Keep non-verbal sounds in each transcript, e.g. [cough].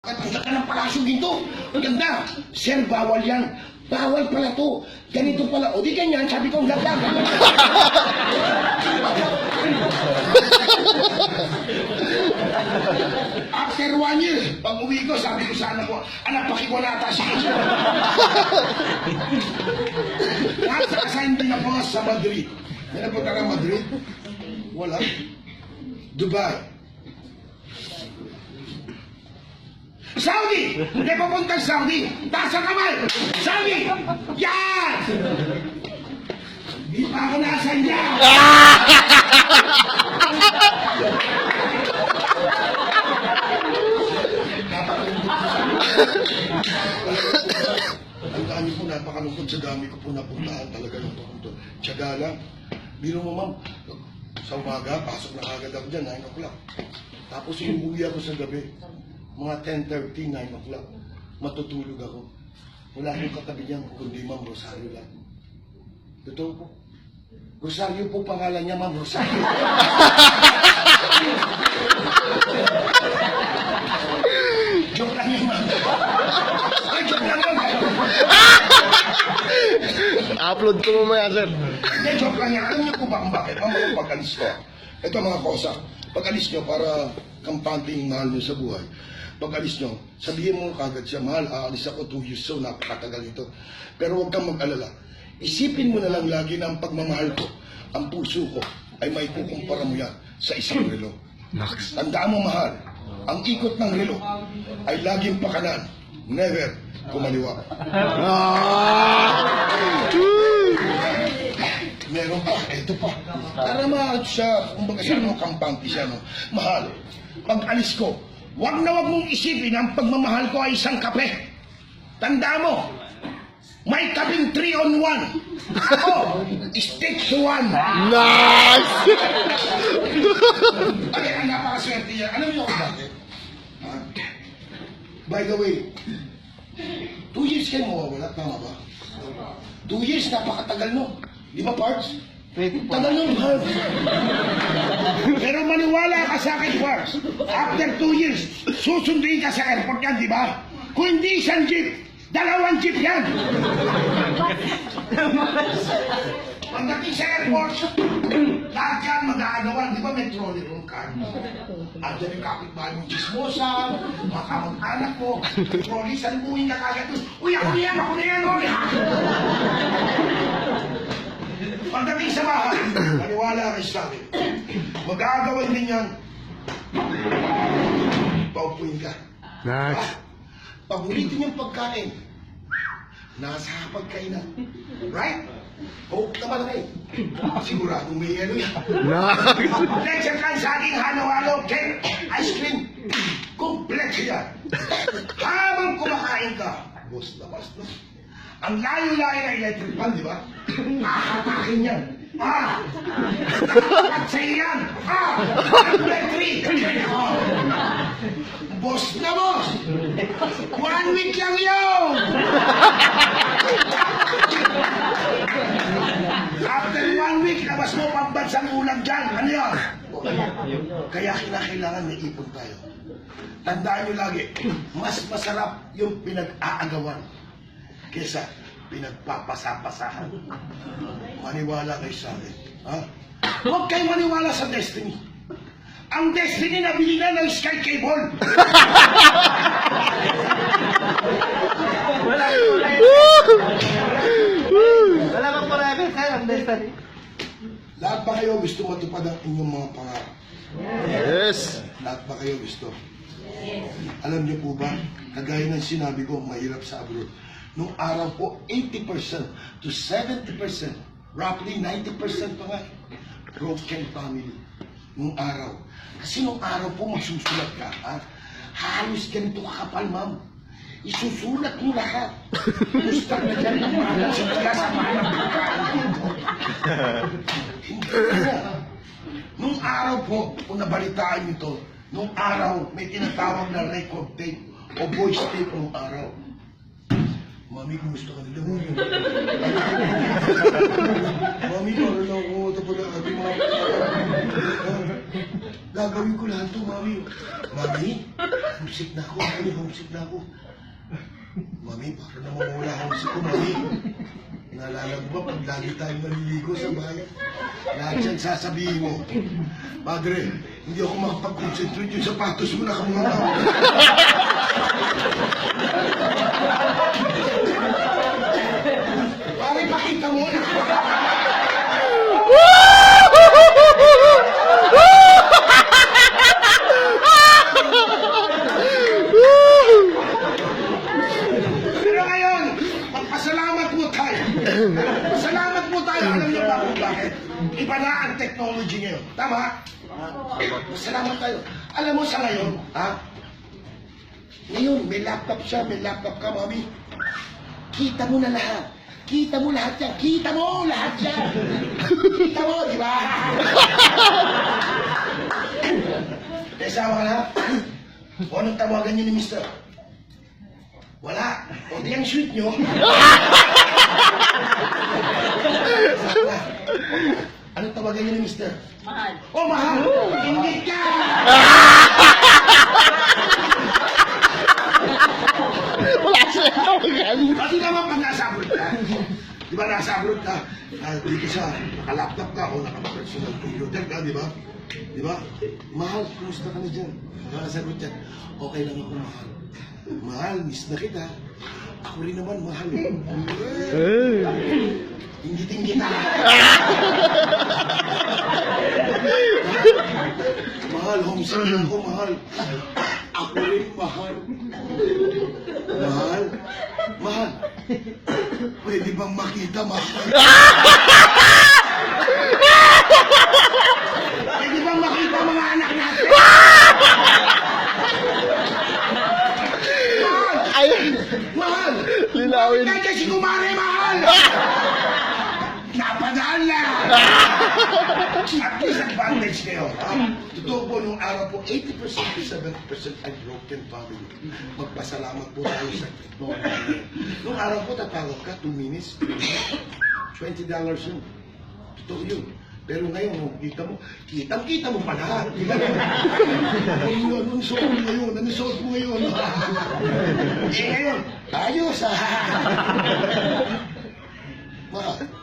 Punta ka ng palasyo dito. Ganda. Sir, bawal yan. Bawal pala to. Ganito pala. O di ganyan, sabi ko ang ganda. After one year, pag uwi ko, sabi ko sa anak ko, anak, pakiwalata si. Nasa assign din ako sa Madrid. May napunta ka Madrid? Wala. Dubai. Saudi! Hindi papunta sa Saudi! Taas kamay! Saudi! Yan! Di pa ako nasa yan! Ang dami po, napakalungkot sa dami ko po napuntahan talaga ng papunto. Tiyaga lang. Biro mo ma'am, sa umaga, pasok na agad ako dyan, 9 o'clock. Tapos umuwi ako sa gabi, mga 10.30, 9 o'clock. Matutulog ako. Wala akong katabi niyan, kundi ma'am Rosario lang. Totoo po. Rosario po pangalan niya, ma'am Rosario. [laughs] Joke lang yun, ma'am. Ay, joke lang yun. Upload ko mamaya, sir. Hindi, joke lang yan. Alam niyo po ba kung bakit? Ang mga pag-alis ko. Ito mga kosa. Pag-alis niyo para kampanting mahal niyo sa buhay. Pag-alis niyo, sabihin mo kagad siya, mahal, aalis ako two years so napakatagal ito. Pero huwag kang mag-alala. Isipin mo na lang lagi na ang pagmamahal ko, ang puso ko, ay may kukumpara mo yan sa isang relo. Tandaan mo mahal, ang ikot ng relo ay laging pakanan, never kumaliwa. Ah! Meron pa, eto pa. Para ma siya, kumbaga siya mo kampante siya, no? Mahal, pag alis ko, wag na wag mong isipin ang pagmamahal ko ay isang kape. Tanda mo, may kaping 3 on 1. Ako, stick to one. Nice! [laughs] Ay, ang napakaswerte yan. Alam niyo kung bakit? Ha? By the way, two years kayo mawawala, tama ba? Two years, napakatagal no. Di ba, Parks? Tagal nun, Parks. Pero maniwala ka sa akin, Parks. After two years, susunduin ka sa airport yan, di ba? Kung hindi isang jeep, dalawang jeep yan. Pagdating sa airport, lahat yan mag-aagawan. Di ba may trolley room ka? Andiyan yung kapitbahay mong chismosa, mga kamag-anak mo, trolley, salbuhin ka kagad. Uy, ako na yan, ako na yan, ha? Pagdating sa bahay, maniwala kayo sa akin. Mag-aagawan din yan. Paupuin ka. Nice. Paborito niyang pagkain. Nasa pagkainan. Right? Hope naman kayo. Sigurado may ano yan. Nice. Lecture ka sa aking halo-halo, cake, ice cream. Kompleto yan. Habang kumakain ka, boss na boss na. Ang layo-layo na electric fan, di ba? [coughs] Ahatakin yan. Ah! At sa'yo yan. Ah! Electric! Boss na boss! One week lang yun! After one week, labas mo pambansang ulam dyan. Ano yan? Kaya kinakailangan may ipon tayo. Tandaan nyo lagi, [clears throat] mas masarap yung pinag-aagawan kesa pinagpapasapasahan. Maniwala kayo sa akin. Ha? Huwag kayo maniwala sa destiny. Ang destiny na bili na ng Sky Cable. Wala bang forever, sir, ang destiny? Lahat ba kayo gusto matupad ang inyong mga pangarap? Yes. Lahat ba kayo gusto? Alam niyo po ba, kagaya ng sinabi ko, mahirap sa abroad. Nung araw po, 80% to 70%, roughly 90% pa nga, broken family. Nung araw. Kasi nung araw po, magsusulat ka, ha? Halos ganito kakapal, ma'am. Isusulat mo lahat. [laughs] Gusto na dyan ng mga sa mga [laughs] pagkain. Nung araw po, kung nabalitaan niyo to, nung araw may tinatawag na record tape o voice tape nung araw. Mami, kumusta ka nila? Mami, Mami para lang ako ito pala ating mga Gagawin ko lahat to, Mami. Mami, homesick na ako. Mami, homesick na ako. Mami, para na mawala homesick ko, Mami. Naalala mo ba pag lagi tayong maliligo sa bahay? Lahat yan sasabihin mo. Padre, hindi ako makapag-concentrate yung sapatos mo nakamanga. Pare, pakita mo na. Pero ngayon, magpasalamat po tayo. Salamat po tayo. Alam niyo ba kung bakit? Iba na ang technology ngayon. Tama? Salamat tayo. Alam mo sa ngayon, ha? Ngayon, may laptop siya, may laptop ka, mami. Kita mo na lahat. Kita mo lahat yan. Kita mo lahat yan. Kita mo, di ba? May asawa ka na? O anong tawagan niyo ni Mister? Wala. O di ang sweet nyo. Anong tawagan niyo ni Mister? Mahal. Oh, mahal! Hindi ka! [laughs] Magaling. Pati naman pag nasa abroad ka, di ba nasa abroad ka, ah, dito sa naka-laptop ka o naka-personal computer ka, di ba? Di ba? Mahal, ka na dyan? Nakasagot yan, okay lang ako, mahal. Mahal, miss na kita. Ako rin naman, mahal. Eh. Inggitin kita. mahal, homesick na ako, mahal. Ako rin, mahal. Mahal. Mahal. Pwede bang makita, mahal? Pwede bang makita mga anak natin? Ayun. Mahal! Linawin. Bakit kasi kumare, mahal! Napadaan na! At least advantage kayo. Ha? Totoo po, nung araw po, 80% to 70% ay broken family. Magpasalamat po tayo sa technology. Nung araw po, tatawag ka, 2 minutes, 3 minutes, $20 yun. Totoo yun. Pero ngayon, oh, kita mo, kitang-kita mo pa lahat. Kita mo. Ano, anong suot mo ngayon? Anong suot mo ngayon? eh ngayon, ayos ah. Mahal.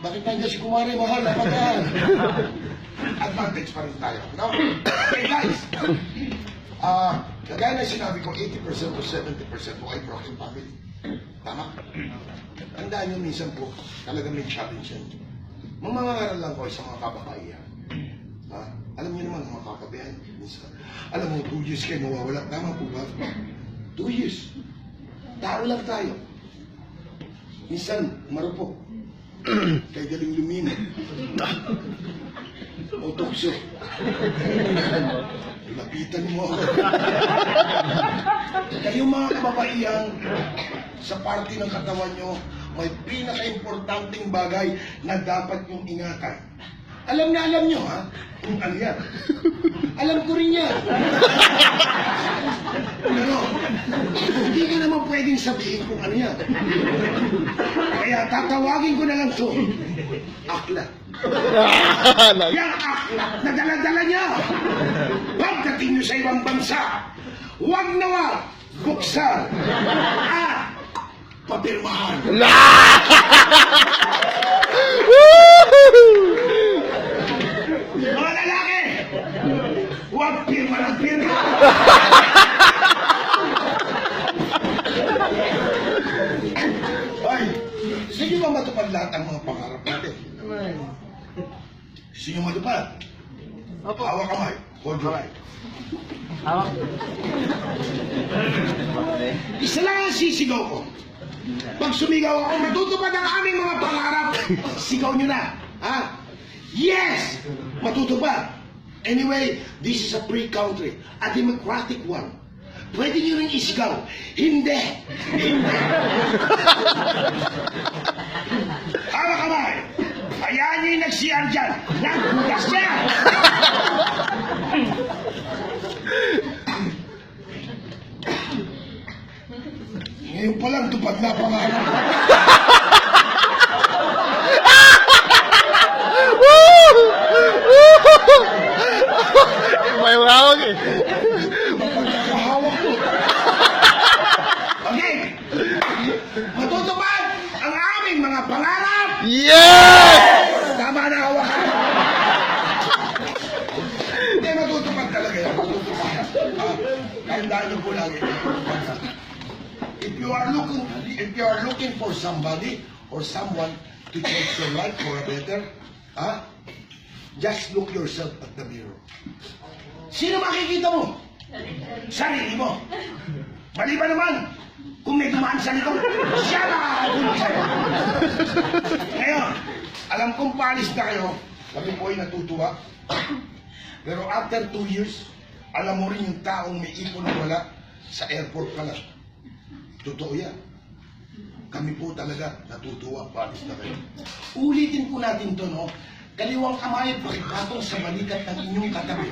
Bakit nandiyan si Kumari mahal? Napagkaan. [laughs] Advantage pa rin tayo. No? Okay [coughs] guys. Ah, kagaya na sinabi ko, 80% to 70% po ay broken family. Tama? Tandaan nyo minsan po, talagang may challenge yan. Mamangaral lang ko sa mga kababaihan. Ha? Alam niyo naman, mga kakabayan, minsan. Alam mo, two years kayo mawawala. Tama po ba? Two years. Tao lang tayo. Minsan, marupok. Kay galing lumino. O tukso. Lapitan mo ako. Kayong mga kababaihan, sa parte ng katawan nyo, may pinaka-importanting bagay na dapat yung ingatan. Alam na alam nyo, ha? Kung ano yan. Alam ko rin yan. Pero, hindi ka naman pwedeng sabihin kung ano yan. Kaya tatawagin ko na lang to. Aklat. [laughs] Yang aklat na dala-dala niya. Pagdating niyo sa ibang bansa, huwag na wag buksan at papirmahan. [laughs] Mga lalaki, huwag pirma ng pirma. Ay, sige ba matupad lahat ang mga pangarap natin? Nyo matupad? Opo. Hawak kamay. Hold your eye. Hawak. Isa lang ang sisigaw ko. Pag sumigaw ako, matutupad ang aming mga pangarap. Sigaw nyo na. Ha? Yes! Matutupad. Anyway, this is a free country. A democratic one. Pwede nyo rin isigaw. Hindi! Hindi! [laughs] Hawak kamay! Hayaan nyo yung nag-CR dyan. Nagbugas niya! Ngayon pa lang, tupad na pangarap. May hawak eh. Nakahawak ko. Okay. Matutupad ang aming mga pangarap. Yes! Tama na hawakan. Hindi, matutupad talaga yan. Matutupad. Ah, Tandaan niyo po lagi. If you are looking, if you are looking for somebody or someone to change your life for a better, ah, just look yourself at the mirror. Sino makikita mo? Sarili mo. Mali ba naman? Kung may dumaan sa likod, siya nakakabulog sa'yo. Ngayon, alam kong paalis na kayo, kami po ay natutuwa. Pero after two years, alam mo rin yung taong may ipon na wala sa airport pa lang. Totoo yan. Kami po talaga natutuwa, paalis na kayo. Ulitin po natin to, no? Kaliwang kamay, pakipatong sa balikat ng inyong katabi.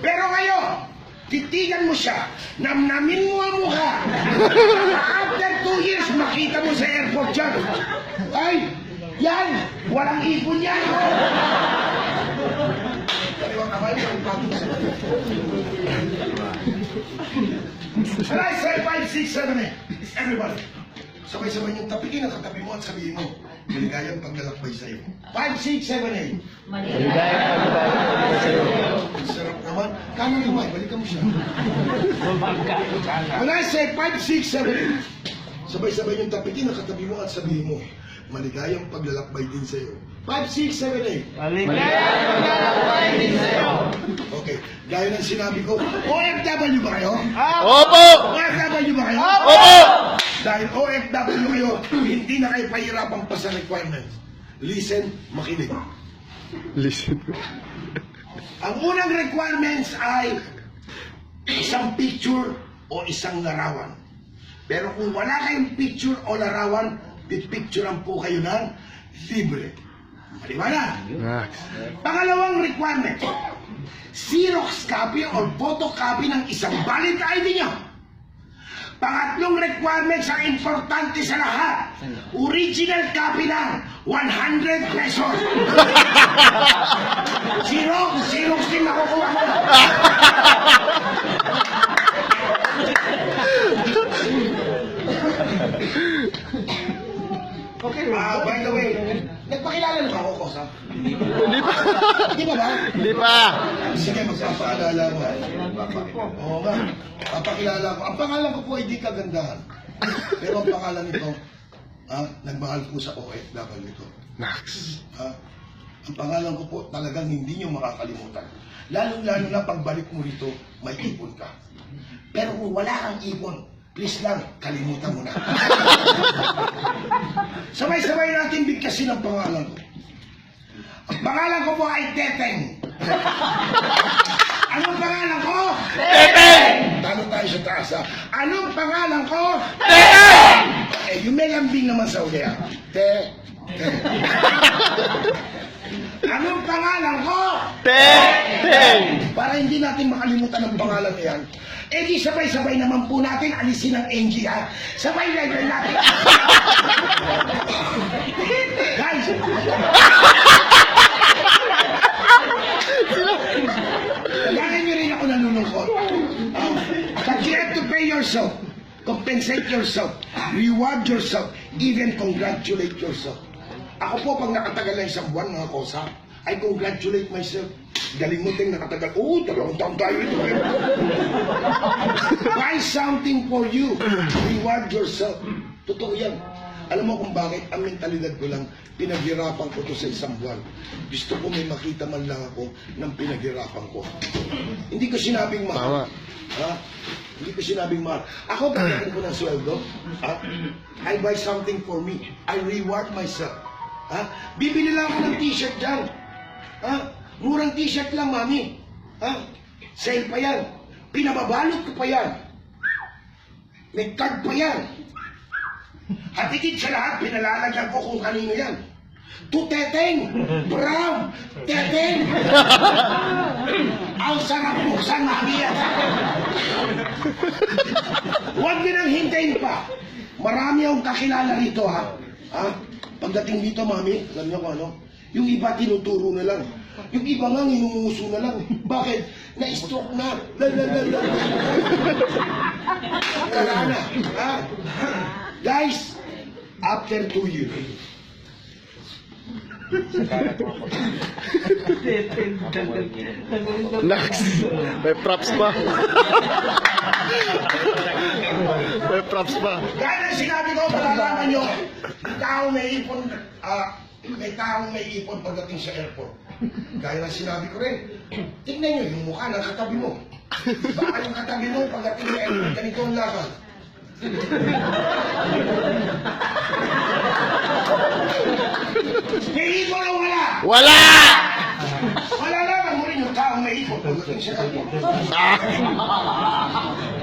Pero ngayon, titigan mo siya, namnamin mo ang mukha. After two years, makita mo sa airport dyan. Ay, yan, walang ipon yan. Kaliwang kamay, pakipatong sa balikat. And I say 5, 6, 7, 8. Everybody. Sabay-sabay yung tapikin ang katabi mo at sabihin mo, maligayang paglalakbay sa'yo. 5, 6, 7, 8. Ang sarap naman. Kano naman, balikan mo siya. When I say 5, 6, 7, 8. Sabay-sabay yung tapikin ang katabi mo at sabihin mo, maligayang paglalakbay din sa'yo. 5, 6, 7, 8. Okay, gaya ng sinabi ko, OFW ba kayo? Opo! OFW ba kayo? Opo! Dahil OFW kayo, hindi na kayo pahirapan pa sa requirements. Listen, makinig. Listen. Ang unang requirements ay isang picture o isang larawan. Pero kung wala kayong picture o larawan, pipicturean po kayo ng libre. Maliwanag? Max. Pangalawang requirement, Xerox copy or photocopy ng isang valid ID nyo. Pangatlong requirements ang importante sa lahat. Original copy ng 100 pesos. [laughs] Xerox, Xerox din nakukuha ko. [laughs] Okay, ah, by the way, nagpakilala na ba ako, Kosa? Hindi pa. Di ba ba? Hindi pa. Sige, magpapaalala mo. Oo nga. Papakilala ko. Ang pangalan ko po ay di kagandahan. Pero ang pangalan nito, ah, nagmahal po sa OFW ito. Max. Ah, ang pangalan ko po talagang hindi nyo makakalimutan. Lalo-lalo na pagbalik mo rito, may ipon ka. Pero kung wala kang ipon, please lang, kalimutan mo na. [laughs] Sabay-sabay natin bigkasin ang pangalan ko. Ang pangalan ko po ay Teteng. [laughs] Anong pangalan ko? Teteng! Talo tayo sa taas ha. Anong pangalan ko? Teteng! Eh, yung may lambing naman sa uli ha. Te. Te. [laughs] Anong pangalan ko? Teteng! Para hindi natin makalimutan ang pangalan na yan. Eh di sabay-sabay naman po natin alisin ang NG ha. Sabay level natin. Guys! Kailangan nyo rin ako nalulungkot. Um, but you have to pay yourself. Compensate yourself. Reward yourself. Even congratulate yourself. Ako po, pag nakatagal na isang buwan, mga kosa, I congratulate myself. Galing mo ting nakatagal. Oo, dalawang taon tayo ito. Buy something for you. Reward yourself. Totoo yan. Alam mo kung bakit? Ang mentalidad ko lang, pinaghirapan ko to sa isang buwan. Gusto ko may makita man lang ako ng pinaghirapan ko. Hindi ko sinabing mahal. Tama. Ha? Hindi ko sinabing mahal. Ako, pagdating ko ng sweldo, ha? I buy something for me. I reward myself. Ha? Bibili lang ako ng t-shirt dyan. Ha? Murang t-shirt lang, mami. Ha? Sale pa yan. Pinababalot ko pa yan. May card pa yan. At higit sa lahat, pinalalagyan ko kung kanino yan. To Teteng! Brown! Teteng! Ang sarap buksan, mami yan. Huwag niyo nang hintayin pa. Marami akong kakilala rito, ha? Ha? Pagdating dito, mami, alam niyo kung ano? Yung iba tinuturo na lang. Yung iba nga inumuso na lang. [laughs] Bakit? Na-stroke na. La, la, la, la. Wala na. Ha? Guys, after two years, Nax. May props pa. [laughs] May props pa. Gaya ng sinabi ko, malalaman nyo, may taong may ipon, ah, may taong may ipon pagdating sa airport. Gaya ng sinabi ko rin, tingnan nyo yung mukha ng katabi mo. Baka yung katabi mo pagdating sa airport, ganito ang lakad. may ipon o wala? Wala! Malalaman mo rin yung taong may ipon pagdating sa airport.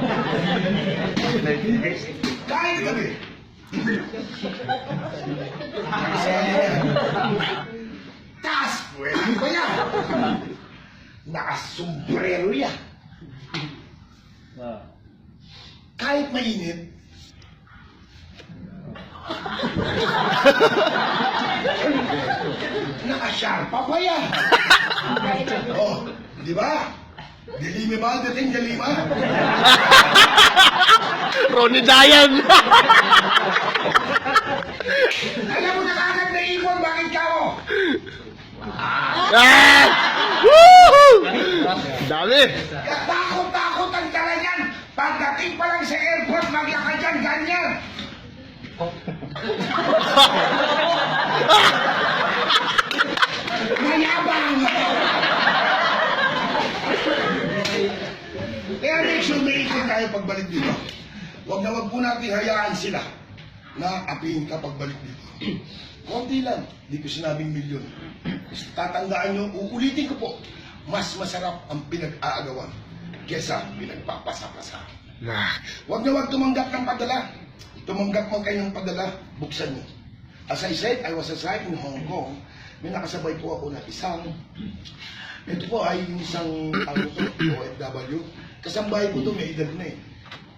[laughs] Kahit gabi. Taas, pwede ba yan? Nakasombrero yan. Kahit mainit, [laughs] Nakasyarpa pa yan. oh, di ba? Dilime ba dating dilima? [laughs] Ronnie Dayan! Alam mo na kagad na ipon, bakit ka mo? ah! Woohoo! Dami! Katakot-takot ang talagan. Pagdating pa lang sa airport, maglakad yan, ganyan. [laughs] Mayabang! Make sure may ikot tayo pagbalik dito. Huwag na huwag po natin hayaan sila na apihin ka pagbalik dito. [clears throat] Konti lang, di ko sinabing milyon. Tatandaan nyo, uulitin ko po, mas masarap ang pinag-aagawan kesa pinagpapasa-pasa. Huwag na huwag tumanggap ng padala. Tumanggap man kayo ng padala, buksan nyo. As I said, I was aside in Hong Kong. May nakasabay po ako na isang, ito po ay isang ano to, OFW. Kasambahay ko to, may edad na eh.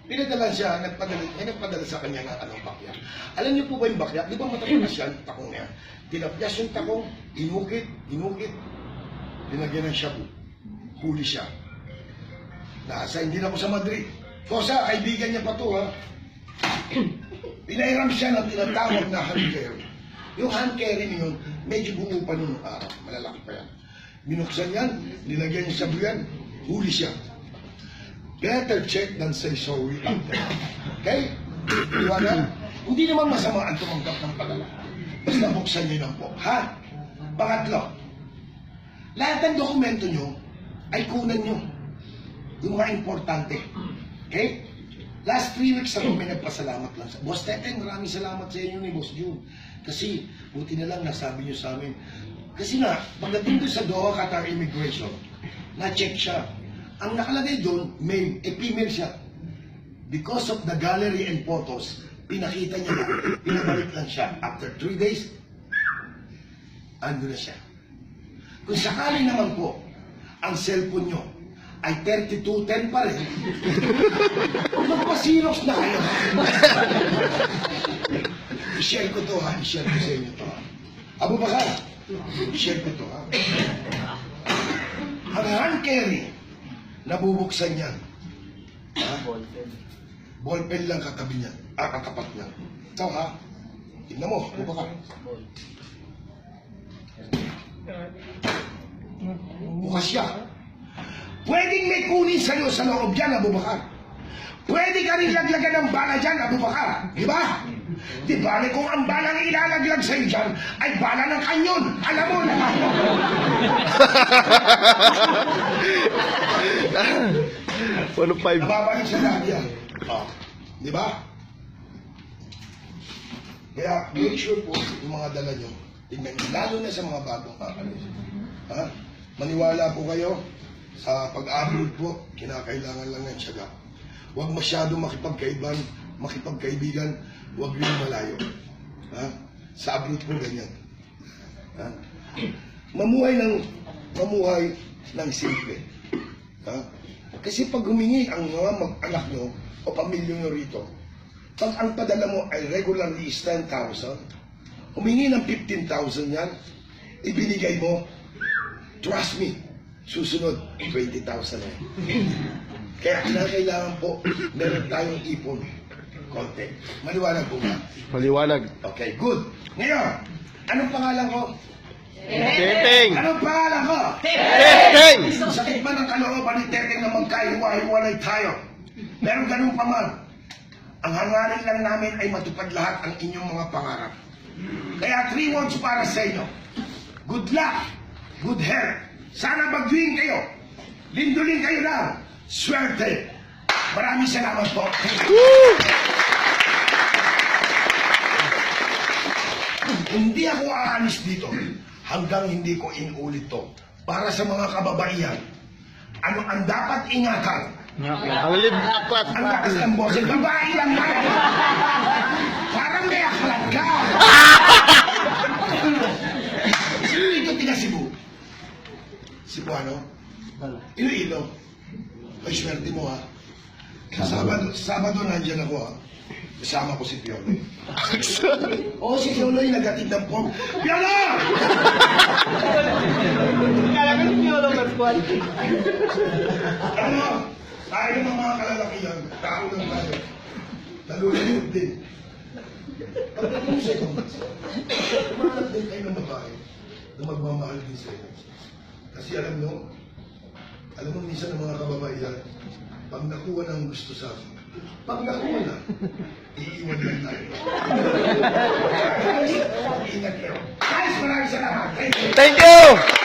Pinadala siya, nagpadala, may nagpadala sa kanya ng anong bakya. Alam niyo po ba yung bakya? Di ba matatakas yan, takong na yan? Tinapyas yung takong, inukit, inukit, linagyan ng shabu. Huli siya. Nasa hindi na ako sa Madrid. Kosa, kaibigan niya pa to ha. [clears throat] Pinairam siya ng tinatawag na hand carry. Yung hand carry niyon, medyo buo pa nung araw. Malalaki pa yan. Binuksan yan, nilagyan niya sa buyan, huli siya. Better check than say sorry after. Okay? Iwanan? Hindi naman masama ang tumanggap ng padala. Basta buksan niyo lang po. Ha? Pangatlo, lahat ng dokumento niyo ay kunan niyo. Yung mga importante. Okay? Last three weeks ako may nagpasalamat lang sa Boss Teten, maraming salamat sa inyo ni Boss June. Kasi, buti na lang nasabi niyo sa amin. Kasi nga, pagdating doon sa Doha Qatar Immigration, na-check siya. Ang nakalagay doon, male, eh female siya. Because of the gallery and photos, pinakita niya na, pinabalik lang siya. After three days, ando na siya. Kung sakali naman po, ang cellphone nyo ay 3210 pa rin, [laughs] magpasirox na kayo. [laughs] I-share ko to ha, i-share ko sa inyo to. Abu Bakar, i-share ko to ha. Ang carry, nabubuksan yan. Ha? Ballpen lang katabi niyan, ah, katapat niyan. Ito ha, tignan mo, Abu Bakar. Bukas siya. Pwedeng may kunin sa'yo sa loob dyan, Abu Bakar. Pwede ka rin laglagan ng bala dyan, Abu Bakar. Di ba? Di ba kung ang balang ilalaglag sa'yo dyan ay bala ng kanyon. Alam mo na. [laughs] [laughs] [laughs] Ano five? Nababalik sa dati yan. Oh. Di ba? Kaya make sure po yung mga dala nyo, tingnan nyo, lalo na sa mga bagong kakalis. Ha? Maniwala po kayo, sa pag-abroad po, kinakailangan lang ng tiyaga. Huwag masyado makipagkaiban, makipagkaibigan, huwag rin malayo. Ha? Sa abroad po ganyan. Ha? Mamuhay ng mamuhay ng simple. Ha? Kasi pag humingi ang mga mag-anak nyo o pamilya nyo rito, Pag ang padala mo ay regularly is 10,000, humingi ng 15,000 yan, ibinigay mo, trust me, susunod, 20,000 na yan. [laughs] Kaya kinakailangan po, meron tayong ipon. Konti. Maliwanag po ba? Maliwanag. Okay, good. Ngayon, anong pangalan ko? Teteng! Anong pangalan ko? Teteng! Sakit man ang kalooban ni Teteng na magkahiwa-hiwalay tayo. Pero ganun pa man, ang hangarin lang namin ay matupad lahat ang inyong mga pangarap. Kaya three words para sa inyo. Good luck, good health. Sana bagyuin kayo. Lindulin kayo lang. Swerte. Maraming salamat po. Hindi ako aalis dito hanggang hindi ko inulit to. Para sa mga kababaihan, ano ang dapat ingatan? Ang lib aklat. Ang lakas ng boses, babae lang na. Parang may aklat ka. Sino dito tiga Cebu? Cebu ano? Iloilo. Ay, swerte mo ha. Sa Sabado, Sabado nandyan ako ha. Kasama ko si Piolo. [laughs] Oo, si Piolo yung nagatid ng form. Piolo! Kala ko si Piolo Pascual. Ano? Tayo ng mga kalalakihan, tao lang tayo. Nalulunod din. Pagdating sa ikaw, kumahanap din kayo ng babae na magmamahal din sa inyo. Kasi alam nyo, alam mo minsan ng mga kababaihan, pag nakuha ng gusto sa akin, pag nakuha na, iiwan lang tayo. [laughs] Ingat kayo. Guys, maraming salamat. Thank you. Thank you!